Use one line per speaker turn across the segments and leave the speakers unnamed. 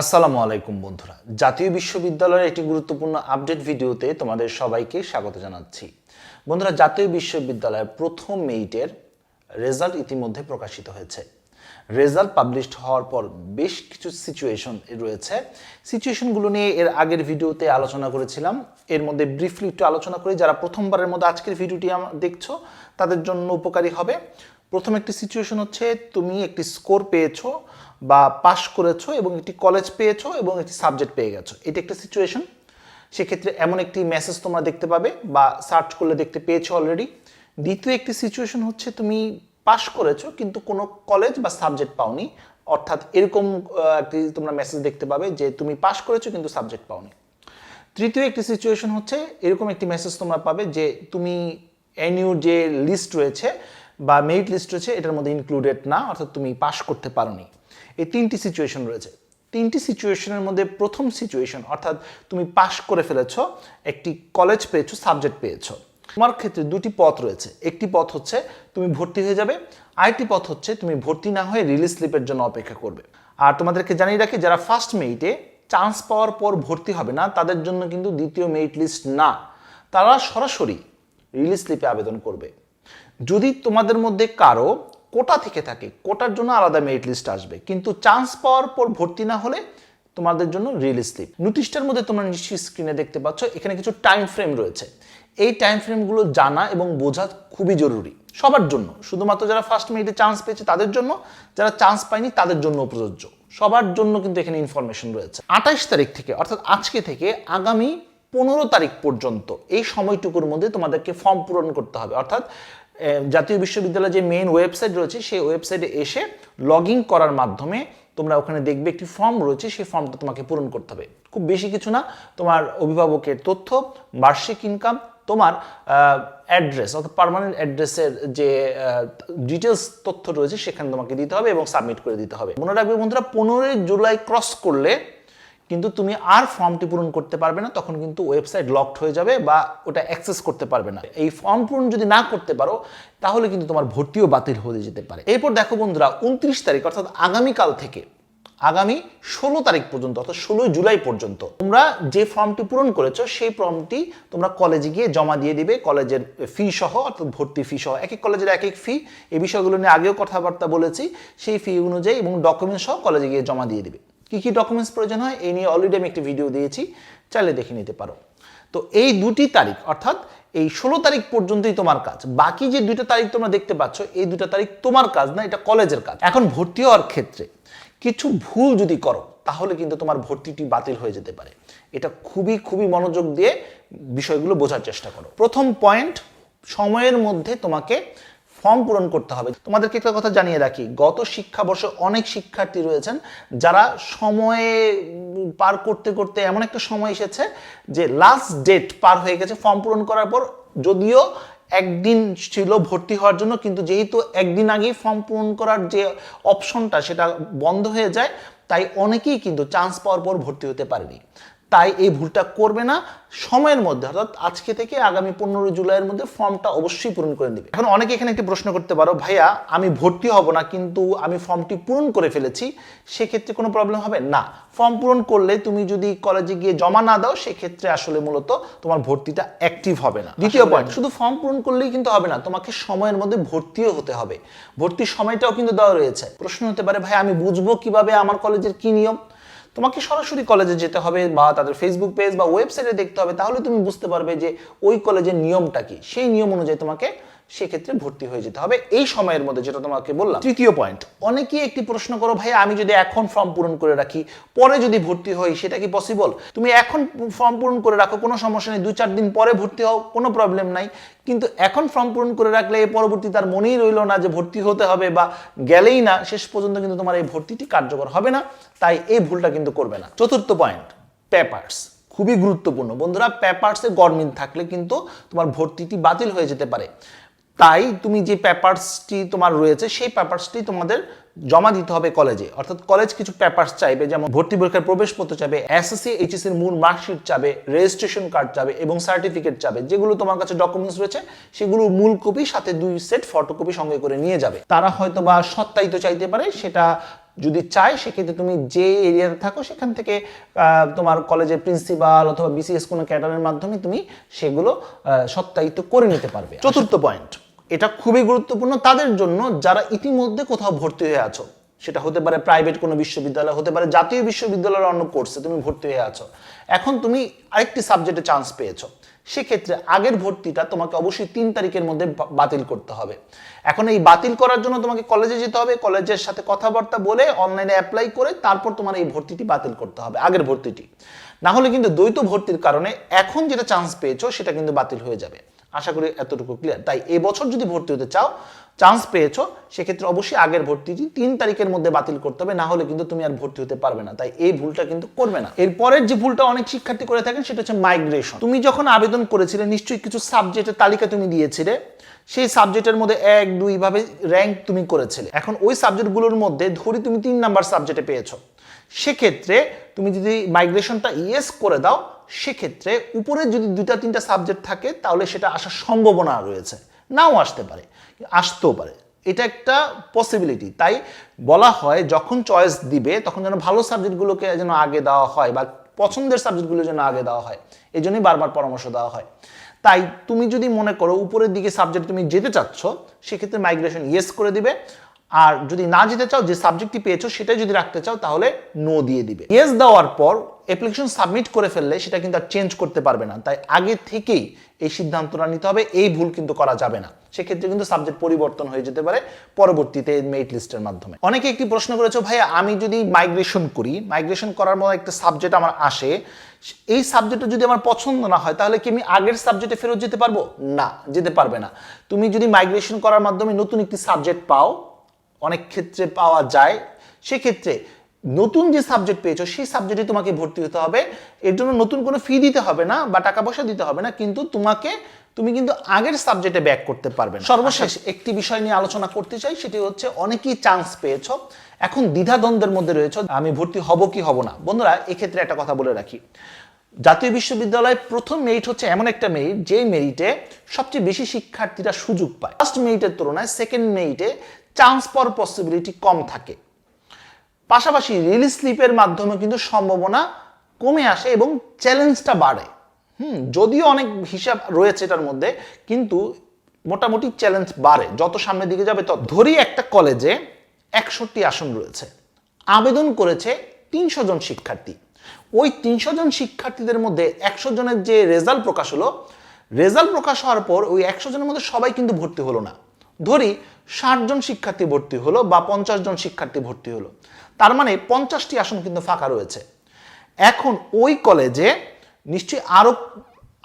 আসসালামু আলাইকুম বন্ধুরা। জাতীয় বিশ্ববিদ্যালয়ের একটি গুরুত্বপূর্ণ আপডেট ভিডিওতে তোমাদের সবাইকে স্বাগত জানাচ্ছি। বন্ধুরা, জাতীয় বিশ্ববিদ্যালয়ের প্রথম মেইটের রেজাল্ট ইতিমধ্যে প্রকাশিত হয়েছে। রেজাল্ট পাবলিশড হওয়ার পর বেশ কিছু সিচুয়েশন রয়েছে। সিচুয়েশনগুলো নিয়ে এর আগের ভিডিওতে আলোচনা করেছিলাম। এর মধ্যে ব্রিফলি একটু আলোচনা করি। যারা প্রথমবারের মধ্যে আজকের ভিডিওটি দেখছ, তাদের জন্য উপকারী হবে। প্রথম একটি সিচুয়েশন হচ্ছে, তুমি একটি স্কোর পেয়েছ বা পাশ করেছ এবং একটি কলেজ পেয়েছ এবং একটি সাবজেক্ট পেয়ে গেছো। এটা একটা সিচুয়েশন সেক্ষেত্রে এমন একটি মেসেজ তোমরা দেখতে পাবে বা সার্চ করলে দেখতে পেয়েছ অলরেডি দ্বিতীয় একটি সিচুয়েশন হচ্ছে তুমি পাশ করেছ কিন্তু কোনো কলেজ বা সাবজেক্ট পাওনি। অর্থাৎ এরকম একটি তোমরা মেসেজ দেখতে পাবে যে তুমি পাশ করেছ কিন্তু সাবজেক্ট পাওনি। তৃতীয় একটি সিচুয়েশন হচ্ছে এরকম একটি মেসেজ তোমরা পাবে যে তুমি এনইউ যে লিস্ট রয়েছে বা মেরিট লিস্ট রয়েছে, এটার মধ্যে ইনক্লুডেড না, অর্থাৎ তুমি পাশ করতে পারোনি। এই তিনটি সিচুয়েশন রয়েছে। তিনটি সিচুয়েশনের মধ্যে প্রথম সিচুয়েশন অর্থাৎ তুমি পাশ করে ফেলেছ, একটি কলেজ পেয়েছ সাবজেক্ট পেয়েছ। তোমার ক্ষেত্রে দুটি পথ রয়েছে। একটি পথ হচ্ছে তুমি ভর্তি হয়ে যাবে, আরেকটি পথ হচ্ছে তুমি ভর্তি না হয়ে রিলিজ স্লিপের জন্য অপেক্ষা করবে। আর তোমাদেরকে জানিয়ে রাখি, যারা ফার্স্ট মেরিটে চান্স পাওয়ার পর ভর্তি হবে না, তাদের জন্য কিন্তু দ্বিতীয় মেরিট লিস্ট না। তারা সরাসরি রিলিজ স্লিপে আবেদন করবে। যদি তোমাদের মধ্যে কারও কোটা থেকে থাকে, কোটার জন্য আলাদা মেরিট লিস্ট আসবে। কিন্তু চান্স পাওয়ার পর ভর্তি না হলে তোমাদের জন্য রিলিজ স্লিপ নোটিশটার মধ্যে তোমরা নিশ্চয়ই স্ক্রিনে দেখতে পাচ্ছ, এখানে কিছু টাইম ফ্রেম রয়েছে। এই টাইম ফ্রেমগুলো জানা এবং বোঝা খুবই জরুরি সবার জন্য। শুধুমাত্র যারা ফার্স্ট মিনিটে চান্স পেয়েছে তাদের জন্য, যারা চান্স পায়নি তাদের জন্য প্রযোজ্য। সবার জন্য কিন্তু এখানে ইনফরমেশন রয়েছে। আঠাইশ তারিখ থেকে, অর্থাৎ আজকে থেকে আগামী পনেরো তারিখ পর্যন্ত এই সময়টুকুর মধ্যে তোমাদেরকে ফর্ম পূরণ করতে হবে। অর্থাৎ জাতীয় বিশ্ববিদ্যালয়ের যে মেইন ওয়েবসাইট রয়েছে, সেই ওয়েবসাইটে এসে লগ ইন করার মাধ্যমে তোমরা ওখানে দেখবে একটি ফর্ম রয়েছে, সেই ফর্মটা তোমাকে পূরণ করতে হবে। খুব বেশি কিছু না, তোমার অভিভাবকের তথ্য, বার্ষিক ইনকাম তোমার অ্যাড্রেস অর্থাৎ পার্মানেন্ট অ্যাড্রেসের যে ডিটেলস তথ্য রয়েছে, সেখানে তোমাকে দিতে হবে এবং সাবমিট করে দিতে হবে। মনে রাখবে বন্ধুরা, পনেরোই জুলাই ক্রস করলে কিন্তু তুমি আর ফর্মটি পূরণ করতে পারবে না, তখন কিন্তু ওয়েবসাইট লকড হয়ে যাবে বা ওটা অ্যাক্সেস করতে পারবে না। এই ফর্ম পূরণ যদি না করতে পারো, তাহলে কিন্তু তোমার ভর্তিও বাতিল হয়ে যেতে পারে। এরপর দেখো বন্ধুরা, উনত্রিশ তারিখ, অর্থাৎ আগামীকাল থেকে, আগামী ষোলো তারিখ পর্যন্ত, অর্থাৎ ষোলোই জুলাই পর্যন্ত, তোমরা যে ফর্মটি পূরণ করেছ, সেই ফর্মটি তোমরা কলেজে গিয়ে জমা দিয়ে দিবে। কলেজের ফি সহ, অর্থাৎ ভর্তি ফি সহ, এক এক কলেজের এক এক ফি এই বিষয়গুলো নিয়ে আগেও কথাবার্তা বলেছি। সেই ফি অনুযায়ী এবং ডকুমেন্ট সহ কলেজে গিয়ে জমা দিয়ে দিবে। কি কি ডকুমেন্টস প্রয়োজন হয়, এই নিয়ে অলরেডি আমি একটি ভিডিও দিয়েছি, চাইলে দেখে নিতে পারো। তো এই দুটি তারিখ, অর্থাৎ এই ষোলো তারিখ পর্যন্তই তোমার কাজ, বাকি যে দুইটা তারিখ তোমরা দেখতে পাচ্ছ, এই দুটা তারিখ তোমার কাজ না, এটা কলেজের কাজ। এখন ভর্তি হওয়ার ক্ষেত্রে কিছু ভুল যদি করো, তাহলে কিন্তু তোমার ভর্তিটি বাতিল হয়ে যেতে পারে। এটা খুবই খুবই মনোযোগ দিয়ে বিষয়গুলো বোঝার চেষ্টা করো। প্রথম পয়েন্ট সময়ের মধ্যে তোমাকে ফর্ম পূরণ করতে হবে। তোমাদেরকে একটা কথা জানিয়ে রাখি, গত শিক্ষাবর্ষে অনেক শিক্ষার্থী রয়েছেন যারা সময়ে পার করতে করতে এমন একটা সময় এসেছে যে লাস্ট ডেট পার হয়ে গেছে ফর্ম পূরণ করার পর, যদিও একদিন ছিল ভর্তি হওয়ার জন্য, কিন্তু যেহেতু একদিন আগেই ফর্ম পূরণ করার যে অপশনটা সেটা বন্ধ হয়ে যায়, তাই অনেকেই কিন্তু চান্স পাওয়ার পর ভর্তি হতে পারেনি। তাই এই ভুলটা করবে না। সময়ের মধ্যে অর্থাৎ আজকে থেকে আগামী পনেরোই জুলাইয়ের মধ্যে ফর্মটা অবশ্যই পূরণ করে নেবে। এখন অনেকে এখানে একটি প্রশ্ন করতে পারো ভাইয়া আমি ভর্তি হব না কিন্তু আমি ফর্মটি পূরণ করে ফেলেছি সেক্ষেত্রে কোনো প্রবলেম হবে? না ফর্ম পূরণ করলে তুমি যদি কলেজে গিয়ে জমা না দাও সেক্ষেত্রে আসলে মূলত তোমার ভর্তিটা অ্যাক্টিভ হবে না। দ্বিতীয় পয়েন্ট শুধু ফর্ম পূরণ করলেই কিন্তু হবে না তোমাকে সময়ের মধ্যে ভর্তিও হতে হবে। ভর্তির সময়টাও কিন্তু দেওয়া রয়েছে। প্রশ্ন হতে পারে ভাই আমি বুঝব কীভাবে আমার কলেজের কি নিয়ম? তোমাকে সরাসরি কলেজে যেতে হবে বা তাদের ফেসবুক পেজ বা ওয়েবসাইটে দেখতে হবে, তাহলে তুমি বুঝতে পারবে যে ওই কলেজের নিয়মটা কি। সেই নিয়ম অনুযায়ী তোমাকে সেক্ষেত্রে ভর্তি হয়ে যেতে হবে। এই সময়ের মধ্যে যেটা তোমাকে বললাম তৃতীয় পয়েন্ট অনেকেই একটি প্রশ্ন করো ভাই আমি যদি এখন ফর্ম পূরণ করে রাখি পরে যদি ভর্তি হই সেটা কি পসিবল তুমি এখন ফর্ম পূরণ করে রাখো কোনো সমস্যা নেই দু চার দিন পরে ভর্তি হও কোনো প্রবলেম নাই। কিন্তু এখন ফর্ম পূরণ করে রাখলে পরবর্তী তার মনেই রইল না যে ভর্তি হতে হবে বা গেলেই না শেষ পর্যন্ত কিন্তু তোমার এই ভর্তিটি কার্যকর হবে না তাই এই ভুলটা কিন্তু করবে না। চতুর্থ পয়েন্ট পেপার্স খুবই গুরুত্বপূর্ণ। বন্ধুরা পেপার্সে গরমিল থাকলে কিন্তু তোমার ভর্তিটি বাতিল হয়ে যেতে পারে। তাই তুমি যে পেপারসটি তোমার রয়েছে, সেই পেপারসটি তোমাদের জমা দিতে হবে কলেজে অর্থাৎ কলেজ কিছু পেপারস চাইবে, যেমন ভর্তি পরীক্ষার প্রবেশপত্র চাইবে এসএসসি এর মূল মার্কশিট চাবে রেজিস্ট্রেশন কার্ড চাবে এবং সার্টিফিকেট চাবে যেগুলো তোমার কাছে ডকুমেন্টস রয়েছে, সেগুলো মূল কপি সাথে দুই সেট ফটোকপি সঙ্গে করে নিয়ে যাবে। তারা হয়তো বা সত্যায়িত চাইতে পারে, সেটা যদি চাই সেক্ষেত্রে তুমি যে এরিয়াতে থাকো, সেখান থেকে তোমার কলেজের প্রিন্সিপাল অথবা বিসিএস কোনো ক্যাডারের মাধ্যমে তুমি সেগুলো সত্যায়িত করে নিতে পারবে। চতুর্থ পয়েন্ট এটা খুবই গুরুত্বপূর্ণ। তাদের জন্য যারা ইতিমধ্যে কোথাও ভর্তি হয়ে আছো, সেটা হতে পারে প্রাইভেট কোনো বিশ্ববিদ্যালয়, হতে পারে জাতীয় বিশ্ববিদ্যালয়ের অন্য কোর্সে তুমি ভর্তি হয়ে আছো। এখন তুমি আরেকটি সাবজেক্টে চান্স পেয়েছ। সেক্ষেত্রে আগের ভর্তিটা তোমাকে অবশ্যই তিন তারিখের মধ্যে বাতিল করতে হবে। এখন এই বাতিল করার জন্য তোমাকে কলেজে যেতে হবে। কলেজের সাথে কথাবার্তা বলে অনলাইনে অ্যাপ্লাই করে তারপর তোমার এই ভর্তিটি বাতিল করতে হবে, আগের ভর্তিটি। না হলে কিন্তু দ্বৈত ভর্তির কারণে এখন যেটা চান্স পেয়েছ, সেটা কিন্তু বাতিল হয়ে যাবে। আশা করি এতটুকু ক্লিয়ার তাই এবছর যদি ভর্তি হতে চাও চান্স পেয়েছ, সেক্ষেত্রে অবশ্যই আগের ভর্তিটি তিন তারিখের মধ্যে বাতিল করতে হবে, না হলে কিন্তু তুমি আর ভর্তি হতে পারবে না। তাই এই ভুলটা কিন্তু করবে না। এরপরের যে ভুলটা অনেক শিক্ষার্থী করে থাকেন, সেটা হচ্ছে মাইগ্রেশন তুমি যখন আবেদন করেছিলে, নিশ্চয়ই কিছু সাবজেক্টের তালিকা তুমি দিয়েছিলে, সেই সাবজেক্টের মধ্যে এক, দুই ভাবে র্যাঙ্ক তুমি করেছিলে। এখন ওই সাবজেক্টগুলোর মধ্যে ধরি তুমি তিন নাম্বার সাবজেক্টে পেয়েছ। সেক্ষেত্রে তুমি যদি মাইগ্রেশনটা ইয়েস করে দাও সেক্ষেত্রে উপরে যদি দুইটা, তিনটা সাবজেক্ট থাকে, তাহলে সেটা আসার সম্ভাবনা রয়েছে। নাও আসতে পারে, আসতেও পারে। এটা একটা পসিবিলিটি তাই বলা হয়, যখন চয়েস দিবে, তখন যেন ভালো সাবজেক্টগুলোকে যেন আগে দেওয়া হয় বা পছন্দের সাবজেক্টগুলো যেন আগে দেওয়া হয় এই জন্যই বারবার পরামর্শ দেওয়া হয়। তাই তুমি যদি মনে করো, উপরের দিকে সাবজেক্ট তুমি যেতে চাচ্ছ, সেক্ষেত্রে মাইগ্রেশন ইয়েস করে দিবে। আর যদি না যেতে চাও, যে সাবজেক্টটি পেয়েছ, সেটাই যদি রাখতে চাও, তাহলে নো দিয়ে দিবে। ইয়েস দেওয়ার পর অ্যাপ্লিকেশন সাবমিট করে ফেললে সেটা কিন্তু আর চেঞ্জ করতে পারবে না। তাই আগে থেকেই এই সিদ্ধান্তটা নিতে হবে, এই ভুল কিন্তু করা যাবে না। সেক্ষেত্রে কিন্তু সাবজেক্ট পরিবর্তন হয়ে যেতে পারে পরবর্তীতে মেরিট লিস্টের মাধ্যমে। অনেকে একটি প্রশ্ন করেছ ভাই আমি যদি মাইগ্রেশন করি মাইগ্রেশন করার মতো একটা সাবজেক্ট আমার আসে, এই সাবজেক্টটা যদি আমার পছন্দ না হয়, তাহলে কি আমি আগের সাবজেক্টে ফেরত যেতে পারব? না, যেতে পারবে না। তুমি যদি মাইগ্রেশন করার মাধ্যমে নতুন একটি সাবজেক্ট পাও, অনেক ক্ষেত্রে পাওয়া যায়। সেক্ষেত্রে নতুন যে সাবজেক্ট পেয়েছ সেই সাবজেক্টে তোমাকে ভর্তি হতে হবে। এর জন্য নতুন কোনো ফি দিতে হবে না বা টাকা পয়সা দিতে হবে না কিন্তু তোমাকে তুমি কিন্তু আগের সাবজেক্টে ব্যাক করতে পারবে সর্বশেষ। একটি বিষয় নিয়ে আলোচনা করতে চাই সেটি হচ্ছে অনেকেই চান্স পেয়েছ এখন দ্বিধাদ্বন্দ্বের মধ্যে রয়েছে আমি ভর্তি হব কি হব না। বন্ধুরা এক্ষেত্রে একটা কথা বলে রাখি। জাতীয় বিশ্ববিদ্যালয়ের প্রথম মেরিট হচ্ছে এমন একটা মেরিট যে মেরিটে সবচেয়ে বেশি শিক্ষার্থীরা সুযোগ পায়। ফার্স্ট মেরিটের তুলনায় সেকেন্ড মেরিটে চান্স পাওয়ার পসিবিলিটি কম থাকে। পাশাপাশি রিলিজ স্লিপের মাধ্যমে কিন্তু সম্ভাবনা কমে আসে এবং চ্যালেঞ্জটা বাড়ে। হুম, যদিও অনেক হিসাব রয়েছে এটার মধ্যে, কিন্তু মোটামুটি চ্যালেঞ্জ বাড়ে। যত সামনের দিকে যাবে তত। ধরি একটা কলেজে একষট্টি আসন রয়েছে। আবেদন করেছে তিনশো জন শিক্ষার্থী। ওই তিনশো জন শিক্ষার্থীদের মধ্যে একশো জনের যে রেজাল্ট প্রকাশ হলো রেজাল্ট প্রকাশ হওয়ার পর ওই একশো জনের মধ্যে সবাই কিন্তু ভর্তি হলো না। ধরি ষাট জন শিক্ষার্থী ভর্তি হলো বা পঞ্চাশ জন শিক্ষার্থী ভর্তি হলো। তার মানে পঞ্চাশটি আসন কিন্তু ফাঁকা রয়েছে। এখন ওই কলেজে নিশ্চয়ই আরও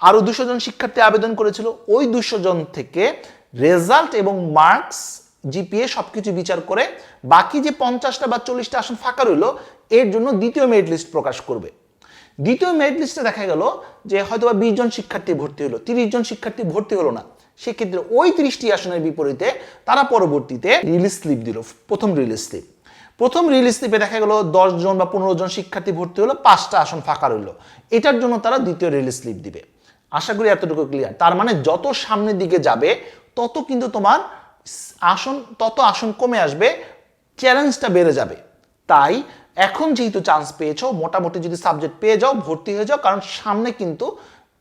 আরও দুশো জন শিক্ষার্থী আবেদন করেছিল। ওই দুশো জন থেকে রেজাল্ট এবং মার্কস, জিপিএ সবকিছু বিচার করে বাকি যে পঞ্চাশটা বা চল্লিশটা আসন ফাঁকা রইল, এর জন্য দ্বিতীয় মেরিট লিস্ট প্রকাশ করবে। দ্বিতীয় মেরিট লিস্টে দেখা গেল যে হয়তো বা বিশ জন শিক্ষার্থী ভর্তি হলো, তিরিশ জন শিক্ষার্থী ভর্তি হলো না। সেক্ষেত্রে ওই ত্রিশটি আসনের বিপরীতে তারা পরবর্তীতে রিলিজ স্লিপ দিল, প্রথম রিলিজ স্লিপ প্রথম রিলিজ স্লিপে দেখা গেল দশ জন বা পনেরো জন শিক্ষার্থী ভর্তি হলো, পাঁচটা আসন ফাঁকা রইল। এটার জন্য তারা দ্বিতীয় রিলিজ স্লিপ দিবে। আশা করি এতটুকু ক্লিয়ার তার মানে যত সামনের দিকে যাবে, তত কিন্তু তোমার আসন, তত আসন কমে আসবে চ্যালেঞ্জটা বেড়ে যাবে। তাই এখন যেহেতু চান্স পেয়েছ, মোটামুটি যদি সাবজেক্ট পেয়ে যাও, ভর্তি হয়ে যাও, কারণ সামনে কিন্তু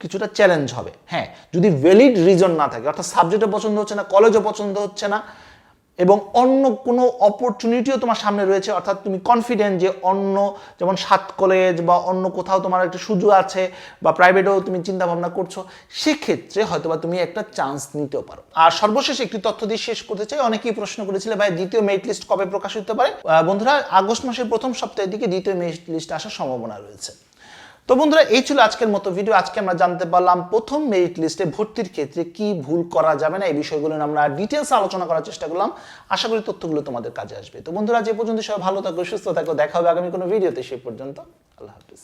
কিছুটা চ্যালেঞ্জ হবে। হ্যাঁ যদি ভ্যালিড রিজন না থাকে, অর্থাৎ সাবজেক্টও পছন্দ হচ্ছে না কলেজও পছন্দ হচ্ছে না এবং অন্য কোনো অপরচুনিটিও তোমার সামনে রয়েছে, অর্থাৎ তুমি কনফিডেন্ট যে অন্য যেমন সাত কলেজ বা অন্য কোথাও তোমার একটা সুযোগ আছে বা প্রাইভেটেও তুমি চিন্তা ভাবনা করছ, সেক্ষেত্রে হয়তোবা তুমি একটা চান্স নিতেও পারো। আর সর্বশেষ একটি তথ্য দিয়ে শেষ করতে চাই, অনেকেই প্রশ্ন করেছিলে, ভাই, দ্বিতীয় মেরিট লিস্ট কবে প্রকাশ হতে পারে? বন্ধুরা, আগস্ট মাসের প্রথম সপ্তাহের দিকে দ্বিতীয় মেরিট লিস্ট আসার সম্ভাবনা রয়েছে। তো বন্ধুরা, এই ছিল আজকের মতো ভিডিও আজকে আমরা জানতে পারলাম প্রথম মেরিট লিস্টে ভর্তির ক্ষেত্রে কি ভুল করা যাবে না, এই বিষয়গুলো আমরা ডিটেলস আলোচনা করার চেষ্টা করলাম। আশা করি তথ্যগুলো তোমাদের কাজে আসবে। তো বন্ধুরা যে পর্যন্ত সবাই ভালো থাকো, সুস্থ থাকো। দেখা হবে আগামী কোনো ভিডিওতে সেই পর্যন্ত। আল্লাহ হাফিজ।